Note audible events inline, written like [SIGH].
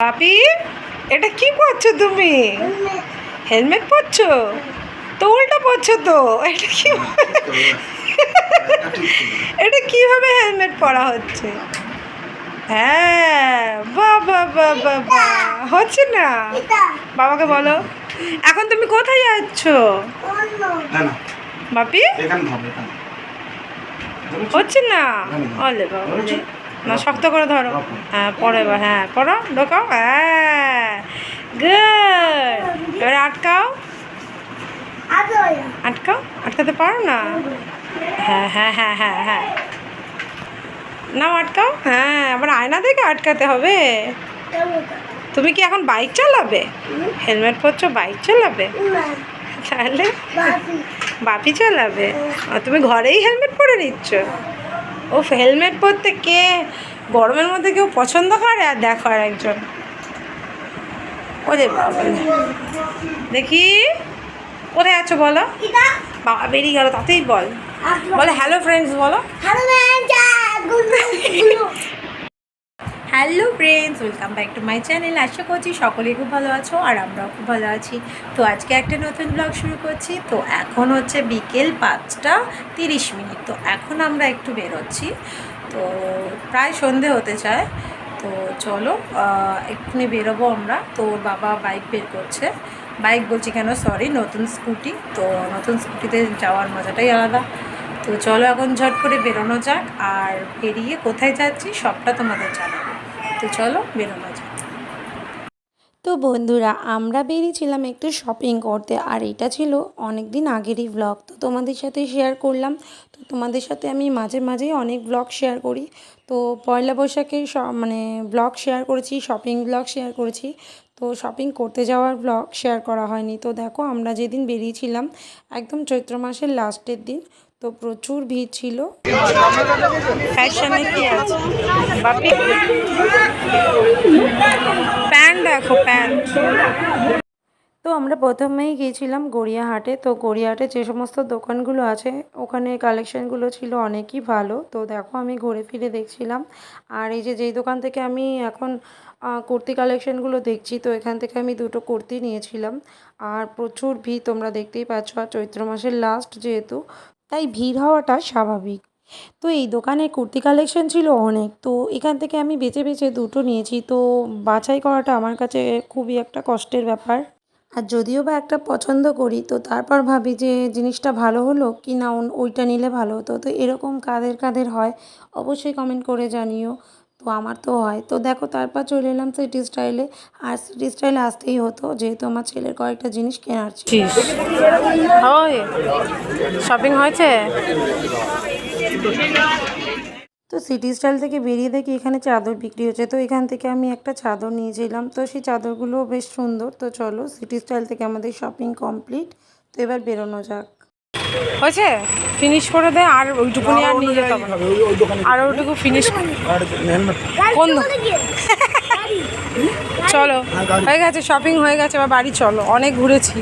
পাপি এটা কি পরছো তুমি? হেলমেট পরছো? তো উল্টা পরছো তো এটা কি [LAUGHS] এটা কীভাবে হেলমেট পরা হচ্ছে? হ্যাঁ বাহ বাহ বাহ হচ্ছে না? বাবাকে বলো। এখন তুমি কোথায় যাচ্ছ? বাপি? হচ্ছে না? না। বাবা? না শক্ত করে ধরো। হ্যাঁ পরে এবার হ্যাঁ পড়ো ঢোকাও। হ্যাঁ গুড এবার আটকাও। আটকাও? আটকাতে পারো না? হ্যাঁ হ্যাঁ হ্যাঁ হ্যাঁ হ্যাঁ। নাও আটকাও। হ্যাঁ আবার আয়না দেখে আটকাতে হবে। তুমি কি এখন বাইক চালাবে? হেলমেট পরছো বাইক চালাবে? তাহলে বাপি। চালাবে? তুমি ঘরেই হেলমেট পরে নিচ্ছ? ও হেলমেট পরতে কে? গরমের মধ্যে কেউ পছন্দ করে? আর দেখো আর একজন ওরে বাবা দেখি। কোথায় আছো বলো? বাবা বেরিয়ে গেল তাতেই বল। বলো হ্যালো ফ্রেন্ডস বলো। Hello friends, welcome back to my channel. আশা করছি সকলেই খুব ভালো আছো আর আমরাও খুব ভালো আছি। তো আজকে একটা নতুন ব্লগ শুরু করছি। তো এখন হচ্ছে বিকেল পাঁচটা তিরিশ মিনিট। তো এখন আমরা একটু বেরোচ্ছি। তো প্রায় সন্ধে হতে চায়। তো চলো এক্ষুনি বেরোবো আমরা। তো বাবা বাইক বের করছে। বাইক বলছি কেন? সরি নতুন স্কুটি তো নতুন স্কুটিতে যাওয়ার মজাটাই আলাদা। তো চলো এখন ঝট করে বেরোনো যাক। আর বেরিয়ে কোথায় যাচ্ছি, সবটা তোমাদের জানাব। তো চলো বেরোনো যাক। তো বন্ধুরা, আমরা বেরিয়েছিলাম একটু শপিং করতে, আর এটা ছিল অনেক দিন আগেরই ব্লগ তো তোমাদের সাথে শেয়ার করলাম। তো তোমাদের সাথে আমি মাঝে মাঝেই অনেক ব্লগ শেয়ার করি। তো পয়লা বৈশাখের স- মানে ব্লগ শেয়ার করেছি শপিং ব্লগ শেয়ার করেছি। তো শপিং করতে যাওয়ার ব্লগ শেয়ার করা হয়নি। তো দেখো, আমরা যেদিন বেরিয়েছিলাম, একদম চৈত্র মাসের লাস্টের দিন তো প্রচুর ভিড় ছিল। প্যান্ট দেখো, প্যান্ট। তো আমরা প্রথমেই গিয়েছিলাম গড়িয়াহাটে। তো গড়িয়াহাটে যে সমস্ত দোকানগুলো আছে, ওখানে কালেকশানগুলো ছিল অনেকই ভালো। তো দেখো, আমি ঘুরে ফিরে দেখছিলাম। আর এই যে যেই দোকান থেকে আমি এখন কুর্তি কালেকশানগুলো দেখছি, তো এখান থেকে আমি দুটো কুর্তি নিয়েছিলাম। আর প্রচুর ভিড় তোমরা দেখতেই পাচ্ছ। আর চৈত্র মাসের লাস্ট যেহেতু তাই ভিড় হওয়াটা স্বাভাবিক। তো এই দোকানে কুর্তি কালেকশন ছিল অনেক, তো এখান থেকে আমি বেছে বেছে দুটো নিয়েছি। তো বাছাই করাটা আমার কাছে খুবই একটা কষ্টের ব্যাপার। আর যদিও বা একটা পছন্দ করি, তো তারপর ভাবি যে জিনিসটা ভালো হলো কি না ওইটা নিলে ভালো হতো। তো এরকম কাদের কাদের হয় অবশ্যই কমেন্ট করে জানিও। তো আমার তো হয়। তো দেখো তারপর চলে এলাম সিটি স্টাইলে আর সিটি স্টাইলে আসতেই হতো, যেহেতু আমার ছেলের কয়েকটা জিনিস কেনার ছিল। শপিং হয়েছে? তো সিটি স্টাইল থেকে বেরিয়ে দেখি এখানে চাদর বিক্রি হচ্ছে। তো এখান থেকে আমি একটা চাদর নিয়েছিলাম। তো সেই চাদরগুলো বেশ সুন্দর। তো চলো সিটি স্টাইল থেকে আমাদের শপিং কমপ্লিট তো এবার বেরোনো যাক। হয়েছে? ফিনিশ করে দে আর ওইটুকু আর নিয়ে যেতে হবে আর ওইটুকু ফিনিশ কোন চলো হয়ে গেছে শপিং হয়ে গেছে এবার বাড়ি চলো। অনেক ঘুরেছি।